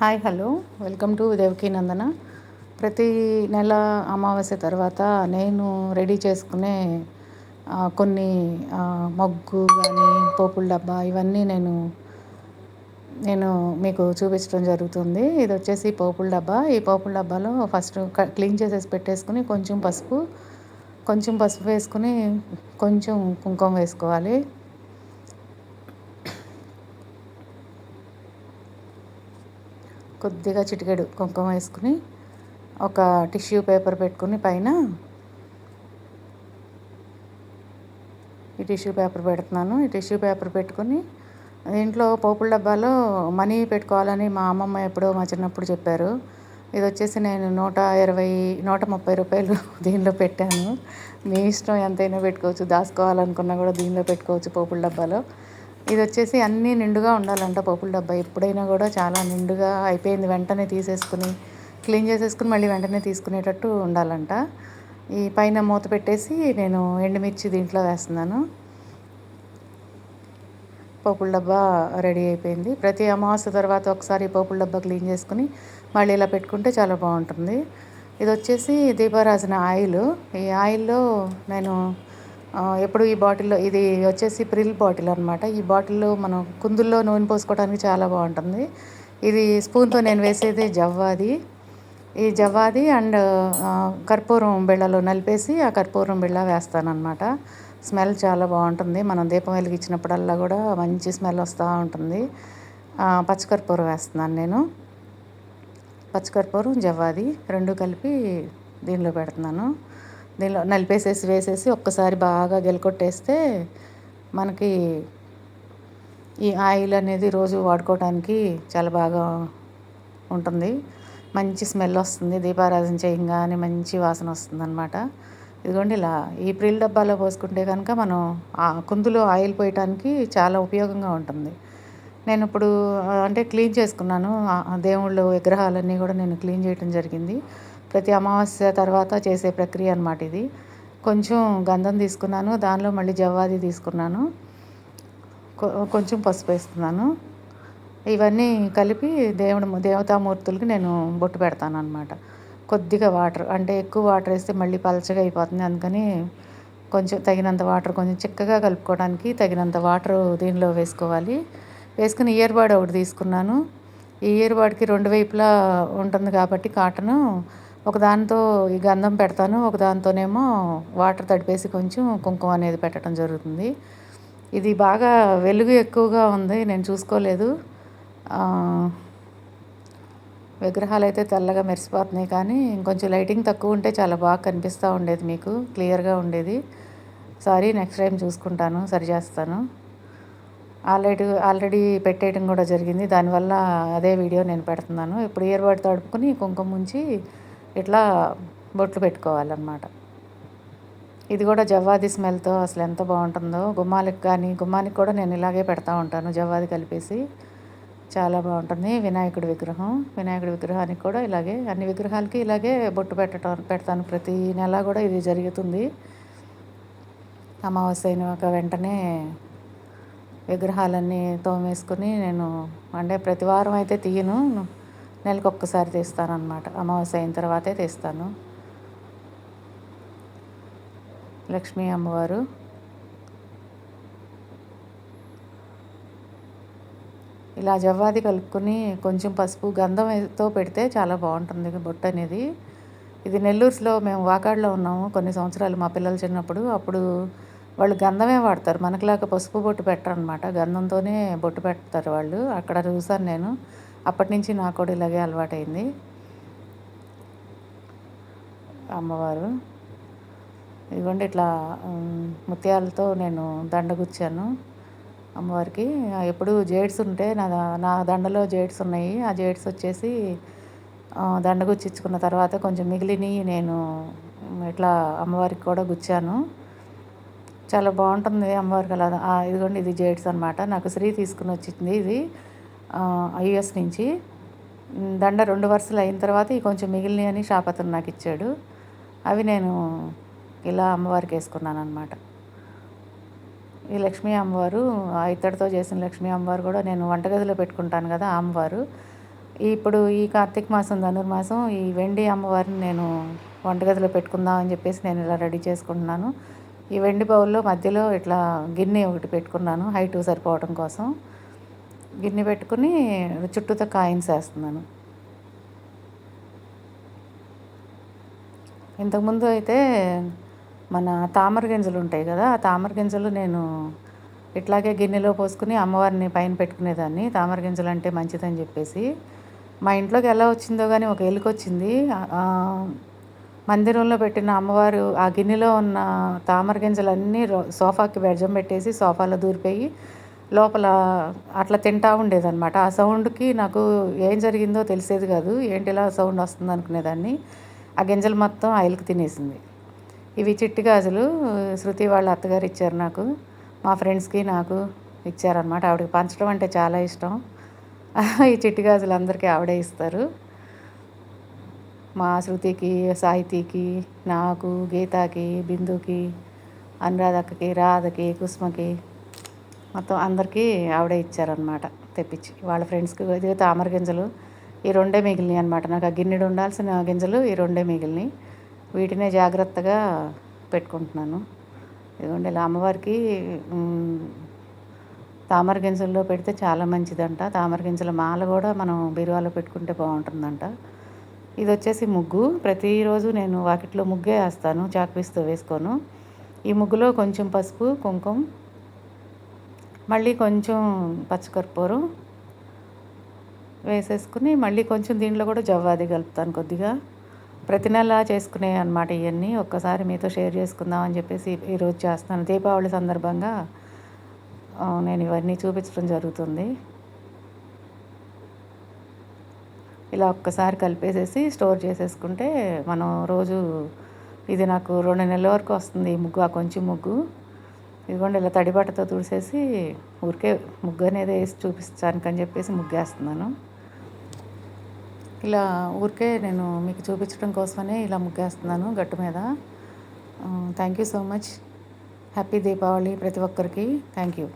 Hi hello. Welcome to Devaki Nandana. ప్రతి నెల అమావాస్య తర్వాత నేను రెడీ చేసుకునే కొన్ని మొగ్గు కానీ పోపుల డబ్బా ఇవన్నీ నేను నేను మీకు చూపించడం జరుగుతుంది. ఇది వచ్చేసి పోపుల డబ్బా. ఈ పోపుల డబ్బాలో ఫస్ట్ క్లీన్ చేసేసి పెట్టేసుకుని కొంచెం పసుపు కొంచెం పసుపు వేసుకుని కొంచెం కుంకుమ వేసుకోవాలి. కొద్దిగా చిటికెడు కుంకుమ వేసుకుని ఒక టిష్యూ పేపర్ పెట్టుకుని పైన ఈ టిష్యూ పేపర్ పెడుతున్నాను. ఈ టిష్యూ పేపర్ పెట్టుకుని దీంట్లో పోపుల డబ్బాలో మనీ పెట్టుకోవాలని మా అమ్మమ్మ ఎప్పుడో మా చిన్నప్పుడు చెప్పారు. ఇది వచ్చేసి నేను నూట ఇరవై నూట ముప్పై రూపాయలు దీనిలో పెట్టాను. మీ ఇష్టం ఎంతైనా పెట్టుకోవచ్చు. దాచుకోవాలనుకున్నా కూడా దీనిలో పెట్టుకోవచ్చు పోపుల డబ్బాలో. ఇది వచ్చేసి అన్నీ నిండుగా ఉండాలంట పప్పుల డబ్బా. ఎప్పుడైనా కూడా చాలా నిండుగా అయిపోయింది. వెంటనే తీసేసుకుని క్లీన్ చేసేసుకుని మళ్ళీ వెంటనే తీసుకునేటట్టు ఉండాలంట. ఈ పైన మూత పెట్టేసి నేను ఎండుమిర్చి దీంట్లో వేస్తున్నాను. పోపుల డబ్బా రెడీ అయిపోయింది. ప్రతి అమావాస్య తర్వాత ఒకసారి పోపుల డబ్బా క్లీన్ చేసుకుని మళ్ళీ ఇలా పెట్టుకుంటే చాలా బాగుంటుంది. ఇది వచ్చేసి దీపారాజన ఆయిల్. ఈ ఆయిల్లో నేను ఎప్పుడు ఈ బాటిల్లో ఇది వచ్చేసి ప్రిల్ బాటిల్ అనమాట ఈ బాటిల్లో మనం కుందుల్లో నూనె పోసుకోవడానికి చాలా బాగుంటుంది. ఇది స్పూన్తో నేను వేసేది జవ్వాది. ఈ జవ్వాది అండ్ కర్పూరం బిళ్ళలో నలిపేసి ఆ కర్పూరం బిళ్ళ వేస్తానమాట స్మెల్ చాలా బాగుంటుంది. మనం దీపం వెలిగించినప్పుడల్లా కూడా మంచి స్మెల్ వస్తూ ఉంటుంది. పచ్చకర్పూరం వేస్తున్నాను నేను. పచ్చకర్పూరం జవ్వాది రెండు కలిపి దీనిలో పెడుతున్నాను. దీనిలో నలిపేసేసి వేసేసి ఒక్కసారి బాగా గెలకొట్టేస్తే మనకి ఈ ఆయిల్ అనేది రోజు వాడుకోవడానికి చాలా బాగా ఉంటుంది. మంచి స్మెల్ వస్తుంది. దీపారాధన చేయగానే మంచి వాసన వస్తుంది అనమాట ఇదిగోండి ఇలా ఈ ప్రిల్ డబ్బాలో పోసుకుంటే కనుక మనం ఆ కుందులో ఆయిల్ పోయటానికి చాలా ఉపయోగంగా ఉంటుంది. నేను ఇప్పుడు అంటే క్లీన్ చేసుకున్నాను. దేవుళ్ళు విగ్రహాలన్నీ కూడా నేను క్లీన్ చేయడం జరిగింది. ప్రతి అమావాస్య తర్వాత చేసే ప్రక్రియ అనమాట ఇది. కొంచెం గంధం తీసుకున్నాను దానిలో మళ్ళీ జవ్వాది తీసుకున్నాను. కొంచెం పసుపు వేస్తున్నాను ఇవన్నీ కలిపి దేవుడు దేవతామూర్తులకి నేను బొట్టు పెడతాను అనమాట కొద్దిగా వాటర్ అంటే ఎక్కువ వాటర్ వేస్తే మళ్ళీ పలచగా అయిపోతుంది. అందుకని కొంచెం తగినంత వాటర్ కొంచెం చిక్కగా కలుపుకోవడానికి తగినంత వాటర్ దీనిలో వేసుకోవాలి. వేసుకుని ఇయర్ బడ్ ఒకటి తీసుకున్నాను. ఈ ఇయర్ బడ్కి రెండు వైపులా ఉంటుంది కాబట్టి కాటను ఒకదానితో ఈ గంధం పెడతాను ఒకదానితోనేమో వాటర్ తడిపేసి కొంచెం కుంకుమ అనేది పెట్టడం జరుగుతుంది. ఇది బాగా వెలుగు ఎక్కువగా ఉంది నేను చూసుకోలేదు. విగ్రహాలు అయితే తెల్లగా మెరిసిపోతున్నాయి కానీ ఇంకొంచెం లైటింగ్ తక్కువ ఉంటే చాలా బాగా కనిపిస్తూ ఉండేది మీకు క్లియర్గా ఉండేది. సారీ నెక్స్ట్ టైం చూసుకుంటాను సరి చేస్తాను. ఆల్రెడీ ఆల్రెడీ పెట్టేయడం కూడా జరిగింది దానివల్ల అదే వీడియో నేను పెడుతున్నాను. ఇప్పుడు ఇయర్ బడ్ తడుపుకొని కుంకుమ ఉంచి ఇట్లా బొట్లు పెట్టుకోవాలన్నమాట. ఇది కూడా జవ్వాది స్మెల్తో అసలు ఎంత బాగుంటుందో. గుమ్మాలకు కానీ గుమ్మానికి కూడా నేను ఇలాగే పెడతా ఉంటాను జవ్వాది కలిపేసి. చాలా బాగుంటుంది. వినాయకుడి విగ్రహం. వినాయకుడి విగ్రహానికి కూడా ఇలాగే అన్ని విగ్రహాలకి ఇలాగే బొట్టు పెట్టడం పెడతాను. ప్రతి నెల కూడా ఇది జరుగుతుంది. అమావాస్య అయినాక వెంటనే విగ్రహాలన్నీ తోమేసుకుని నేను అంటే ప్రతి వారం అయితే తీయను. నెలకు ఒక్కసారి తీస్తాను అనమాట అమావాస్య అయిన తర్వాతే తీస్తాను. లక్ష్మీ అమ్మవారు. ఇలా జవ్వాది కలుపుకొని కొంచెం పసుపు గంధంతో పెడితే చాలా బాగుంటుంది బొట్టు అనేది. ఇది నెల్లూరులో మేము వాకాడులో ఉన్నాము కొన్ని సంవత్సరాలు మా పిల్లలు చిన్నప్పుడు. అప్పుడు వాళ్ళు గంధమే వాడతారు. మనకులాగా పసుపు బొట్టు పెట్టరు అనమాట గంధంతోనే బొట్టు పెడతారు వాళ్ళు. అక్కడ చూసాను నేను. అప్పటి నుంచి నాకు కూడా ఇలాగే అలవాటైంది. అమ్మవారు. ఇదిగోండి ఇట్లా ముత్యాలతో నేను దండ గుచ్చాను అమ్మవారికి ఎప్పుడు జేడ్స్ ఉంటే నా నా దండలో జేడ్స్ ఉన్నాయి. ఆ జేడ్స్ వచ్చేసి దండ గుచ్చించుకున్న తర్వాత కొంచెం మిగిలినవి నేను ఇట్లా అమ్మవారికి కూడా గుచ్చాను. చాలా బాగుంటుంది అమ్మవారికి అలా ఇదిగోండి ఇది జేడ్స్ అనమాట నాకు శ్రీ తీసుకుని వచ్చింది ఇది. ఐఎస్ నుంచి. దండ రెండు వరుసలు అయిన తర్వాత ఈ కొంచెం మిగిలినవి అని షాపతను నాకు ఇచ్చాడు. అవి నేను ఇలా అమ్మవారికి వేసుకున్నాను అనమాట ఈ లక్ష్మీ అమ్మవారు ఇత్తడితో చేసిన లక్ష్మీ అమ్మవారు కూడా నేను వంటగదిలో పెట్టుకుంటాను కదా అమ్మవారు. ఇప్పుడు ఈ కార్తీక మాసం ధనుర్మాసం ఈ వెండి అమ్మవారిని నేను వంటగదిలో పెట్టుకుందాం అని చెప్పేసి నేను ఇలా రెడీ చేసుకుంటున్నాను. ఈ వెండి బౌల్లో మధ్యలో ఇట్లా గిన్నె ఒకటి పెట్టుకున్నాను హైట్ సరిపోవడం కోసం. గిన్నె పెట్టుకుని చుట్టూతో కాయిన్స్ వేస్తున్నాను. ఇంతకుముందు అయితే మన తామర గింజలు ఉంటాయి కదా ఆ తామర గింజలు నేను ఇట్లాగే గిన్నెలో పోసుకుని అమ్మవారిని పైన పెట్టుకునేదాన్ని. తామర గింజలు అంటే మంచిదని చెప్పేసి. మా ఇంట్లోకి ఎలా వచ్చిందో కానీ ఒక ఎలుక వచ్చింది. మందిరంలో పెట్టిన అమ్మవారు ఆ గిన్నెలో ఉన్న తామర గింజలన్నీ సోఫాకి బెడ్జం పెట్టేసి సోఫాలో దూరిపోయి లోపల అట్లా తింటా ఉండేదన్నమాట. ఆ సౌండ్కి నాకు ఏం జరిగిందో తెలిసేది కాదు. ఏంటి ఇలా సౌండ్ వస్తుంది అనుకునేదాన్ని. ఆ గింజలు మొత్తం ఆయిల్కి తినేసింది. ఇవి చిట్టి గాజులు శృతి వాళ్ళ అత్తగారు ఇచ్చారు నాకు. మా ఫ్రెండ్స్కి నాకు ఇచ్చారనమాట ఆవిడకి పంచడం అంటే చాలా ఇష్టం. ఈ చిట్టి గాజులు అందరికీ ఆవిడే ఇస్తారు. మా శృతికి సాహితీకి నాకు గీతాకి బిందుకి అనురాధక్కకి రాధకి కుస్మకి మొత్తం అందరికీ ఆవిడే ఇచ్చారనమాట తెప్పించి. వాళ్ళ ఫ్రెండ్స్కి ఇది తామర గింజలు ఈ రెండే మిగిలినాయి అనమాట నాకు ఆ గిన్నెడు ఉండాల్సిన గింజలు ఈ రెండే మిగిలినాయి. వీటినే జాగ్రత్తగా పెట్టుకుంటున్నాను. ఇదిగోండి ఇలా అమ్మవారికి తామర గింజల్లో పెడితే చాలా మంచిదంట. తామర గింజల మాల కూడా మనం బీరువాలో పెట్టుకుంటే బాగుంటుందంట. ఇది వచ్చేసి ముగ్గు. ప్రతిరోజు నేను వాకిట్లో ముగ్గే వేస్తాను చాక్పీస్తో వేసుకోను. ఈ ముగ్గులో కొంచెం పసుపు కుంకుమ మళ్ళీ కొంచెం పచ్చికర్పూరం వేసేసుకుని మళ్ళీ కొంచెం దీంట్లో కూడా జవ్వాది కలుపుతాను కొద్దిగా. ప్రతి నెల చేసుకునే అనమాట ఇవన్నీ ఒక్కసారి మీతో షేర్ చేసుకుందాం అని చెప్పేసి ఈరోజు చేస్తాను దీపావళి సందర్భంగా నేను ఇవన్నీ చూపించడం జరుగుతుంది. ఇలా ఒక్కసారి కలిపేసేసి స్టోర్ చేసేసుకుంటే మనం రోజు ఇది నాకు రెండు నెలల వరకు వస్తుంది ఈ ముగ్గు ఆ కొంచెం ముగ్గు. ఇదిగోండి ఇలా తడిబట్టతో తుడిసేసి ఊరికే ముగ్గు అనేది వేసి చూపించడానికని చెప్పేసి ముగ్గేస్తున్నాను. ఇలా ఊరికే నేను మీకు చూపించడం కోసమనే ఇలా ముగ్గేస్తున్నాను గట్టు మీద. Thank you so much. Happy Deepavali ప్రతి ఒక్కరికి. Thank you.